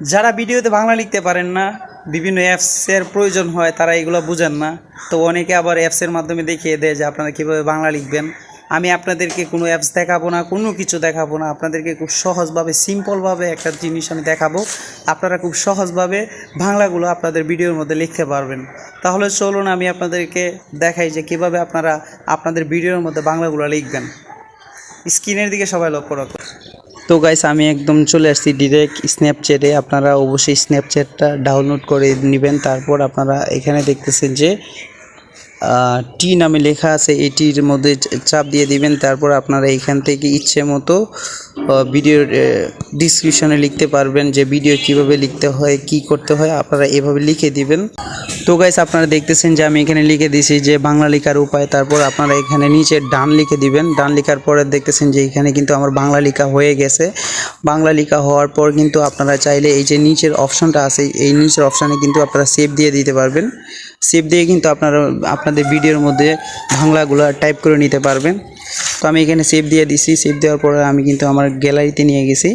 যারা ভিডিওতে বাংলা লিখতে পারেন না, বিভিন্ন অ্যাপসের প্রয়োজন হয়, তারা এগুলো বুঝেন না। তো অনেকে আবার অ্যাপসের মাধ্যমে দেখিয়ে দেয় যে আপনারা কীভাবে বাংলা লিখবেন। আমি আপনাদেরকে কোনো অ্যাপস দেখাবো না, কোনো কিছু দেখাবো না। আপনাদেরকে খুব সহজভাবে সিম্পলভাবে একটা জিনিস আমি দেখাবো। আপনারা খুব সহজভাবে বাংলাগুলো আপনাদের ভিডিওর মধ্যে লিখতে পারবেন। তাহলে চলুন আমি আপনাদেরকে দেখাই যে কীভাবে আপনারা আপনাদের ভিডিওর মধ্যে বাংলাগুলো লিখবেন। স্ক্রিনের দিকে সবাই লক্ষ্য রাখুন। তো গাইস আমি একদম চলে আসছি ডিরেক্ট স্ন্যাপচ্যাটে আপনারা অবশ্যই স্ন্যাপচ্যাটটা ডাউনলোড করে নেবেন। তারপর আপনারা এখানে দেখতেছেন যে টি নামে লেখা আছে, এটির মধ্যে চাপ দিয়ে দিবেন, তারপর আপনারা এখান থেকে ইচ্ছে মতো ভিডিওর ডিসক্রিপশনে লিখতে পারবেন যে ভিডিও কীভাবে লিখতে হয়, কি করতে হয়, আপনারা এভাবে লিখে দিবেন। তো গাইস আপনারা দেখতেছেন যে আমি এখানে লিখে দিয়েছি যে বাংলা লেখার উপায়, তারপর আপনারা এখানে নিচে ডান লিখে দিবেন। ডান লেখার পরে দেখতেছেন যে এখানে কিন্তু আমার বাংলা লেখা হয়ে গেছে। বাংলা লেখা হওয়ার পর কিন্তু আপনারা চাইলে এই যে নিচের অপশানটা আছে, এই নিচের অপশানে কিন্তু আপনারা সেভ দিয়ে দিতে পারবেন। সেভ দিয়ে কিন্তু আপনারা, আপনাদের ভিডিওর মধ্যে বাংলাগুলো টাইপ করে নিতে পারবেন। তো আমি এখানে সেভ দিয়ে দিছি সেভ দেওয়ার পরে আমি কিন্তু আমার গ্যালারিতে নিয়ে গেছি।